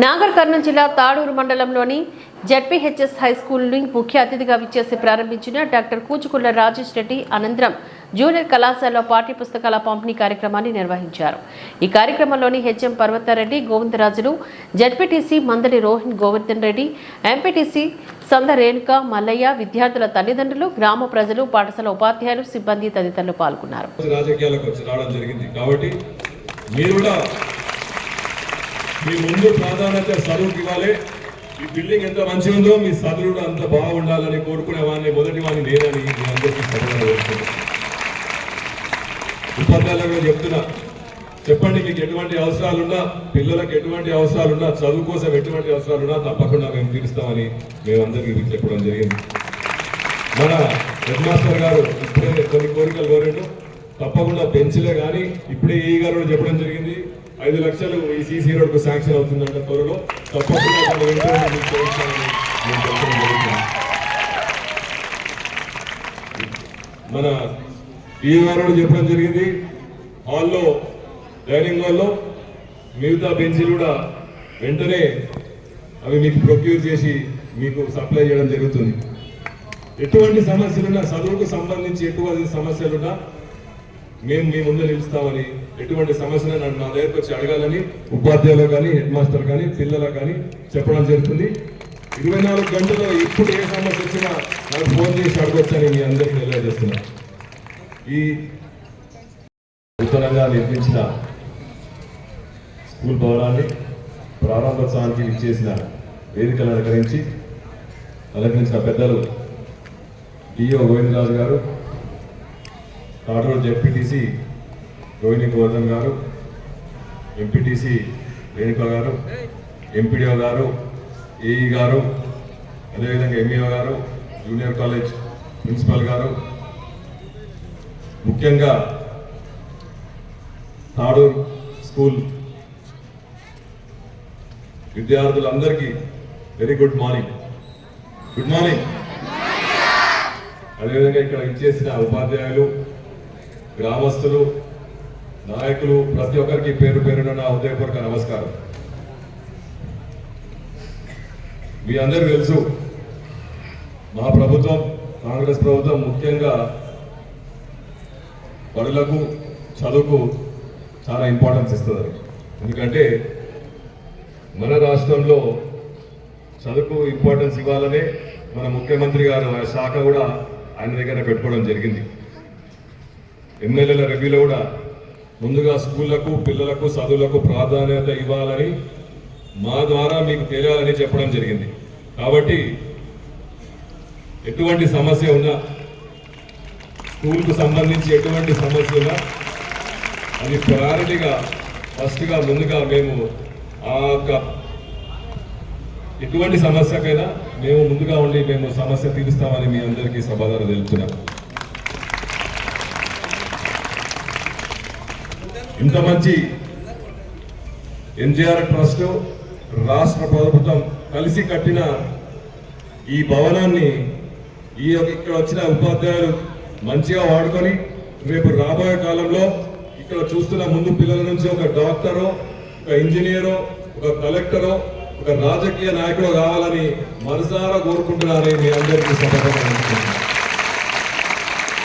నాగర్ కర్నూలు జిల్లా తాడూరు మండలంలోని ZPHS high స్కూల్ని ముఖ్య అతిథిగా విచ్చేసి ప్రారంభించిన డాక్టర్ కూచుకుల్ల రాజేష్ రెడ్డి అనంతరం జూనియర్ కళాశాలలో పాఠ్య పుస్తకాల పంపిణీ కార్యక్రమాన్ని నిర్వహించారు. ఈ కార్యక్రమంలోని HM Parvathareddy Govindarajulu ZPTC Mandali Rohin Govardhan Reddy MPTC Sanda Renuka Mallayya విద్యార్థుల తల్లిదండ్రులు గ్రామ ప్రజలు పాఠశాల ఉపాధ్యాయులు సిబ్బంది తదితరులు పాల్గొన్నారు రాజకీయాలకు వచ్చి రావడం జరిగింది కాబట్టి మీరు కూడా మీ ముందు ప్రాధాన్యత చదువుకి ఇవ్వాలి. ఈ బిల్డింగ్ ఎంత మంచిగా ఉందో మీ చదువు కూడా అంత బాగుండాలని కోరుకునే వాడిని మొదటి వాడిని నేనని మీ అందరికీ చదువుగా ఉపాధ్యాయులు కూడా చెప్తున్నా చెప్పండి మీకు ఎటువంటి అవసరాలున్నా పిల్లలకు ఎటువంటి అవసరాలున్నా చదువు కోసం ఎటువంటి అవసరాలున్నా తప్పకుండా మేము తీరుస్తామని మేమందరికీ చెప్పడం జరిగింది. మన హెడ్ మాస్టర్ గారు ఇప్పుడే కొన్ని కోరికలు కోరిండు తప్పకుండా పెంచలే కానీ ఇప్పుడే ఈ గారు చెప్పడం జరిగింది. ఐదు లక్షలు ఈ సీసీ రోడ్కు శాంక్షన్ అవుతుందంట త్వరలో. తప్పకుండా వెంటనే మీకు నేను చెప్పడం జరుగుతుంది మన ఈ చెప్పడం జరిగింది. హాల్లో డైనింగ్ హాల్లో మిగతా బెంచీలు కూడా వెంటనే అవి మీకు ప్రొక్యూర్ చేసి మీకు సప్లై చేయడం జరుగుతుంది. ఎటువంటి సమస్యలున్నా చదువుకు సంబంధించి ఎటువంటి సమస్యలున్నా మేము మీ ముందు నిలుస్తామని ఎటువంటి సమస్యలు నన్ను నా దగ్గరకు వచ్చి అడగాలని ఉపాధ్యాయులు కానీ హెడ్ మాస్టర్ కానీ పిల్లలకు కానీ చెప్పడం జరుగుతుంది. ఇరవై నాలుగు గంటల్లో ఇప్పుడు ఏ సమస్య వచ్చినా నాకు ఫోన్ చేసి అడగొచ్చని మీ అందరికీ తెలియజేస్తున్నా. ఈ నూతనంగా నిర్మించిన స్కూల్ భవనాన్ని ప్రారంభోత్సవానికి ఇచ్చేసిన వేదికలు అలంకరించి అలంకరించిన పెద్దలు డిఓ గోవిందరాజు గారు కాటూరు జెడ్పీటీసీ రోహిణి గోవర్ధన్ గారు ఎంపీటీసీ రేణుక గారు ఎంపీడీఓ గారు ఏఈ గారు అదేవిధంగా ఎంఈఓ గారు జూనియర్ కాలేజ్ ప్రిన్సిపల్ గారు ముఖ్యంగా తాడూరు స్కూల్ విద్యార్థులందరికీ very good morning. Good morning. అదేవిధంగా ఇక్కడ ఇచ్చేసిన ఉపాధ్యాయులు గ్రామస్తులు నాయకులు ప్రతి ఒక్కరికి పేరు పేరున నా హృదయపూర్వక నమస్కారం. మీ అందరూ తెలుసు మా ప్రభుత్వం కాంగ్రెస్ ప్రభుత్వం ముఖ్యంగా బడులకు చదువుకు చాలా ఇంపార్టెన్స్ ఇస్తుంది. ఎందుకంటే మన రాష్ట్రంలో చదువుకు ఇంపార్టెన్స్ ఇవ్వాలనే మన ముఖ్యమంత్రి గారు ఆ శాఖ కూడా ఆయన దగ్గర పెట్టుకోవడం జరిగింది. ఎమ్మెల్యేల రివ్యూలో కూడా ముందుగా స్కూళ్ళకు పిల్లలకు చదువులకు ప్రాధాన్యత ఇవ్వాలని మా ద్వారా మీకు తెలియాలని చెప్పడం జరిగింది. కాబట్టి ఎటువంటి సమస్య ఉన్నా స్కూల్కు సంబంధించి ఎటువంటి సమస్య ఉన్నా అది ప్రయారిటీగా ఫస్ట్గా ముందుగా మేము ఆ యొక్క ఎటువంటి సమస్యకైనా మేము ముందుగా ఉండి మేము సమస్య తీరుస్తామని మీ అందరికీ సమాధానం తెలుపుతున్నాం. ఇంత మంచి ఎన్జిఆర్ ట్రస్ట్ రాష్ట్ర ప్రభుత్వం కలిసి కట్టిన ఈ భవనాన్ని ఈ యొక్క ఇక్కడ వచ్చిన ఉపాధ్యాయులు మంచిగా వాడుకొని రేపు రాబోయే కాలంలో ఇక్కడ చూస్తున్న ముందు పిల్లల నుంచి ఒక డాక్టరో ఒక ఇంజనీరో ఒక కలెక్టరో ఒక రాజకీయ నాయకుడు కావాలని మనసారా కోరుకుంటున్నారని మీ అందరికీ సభగా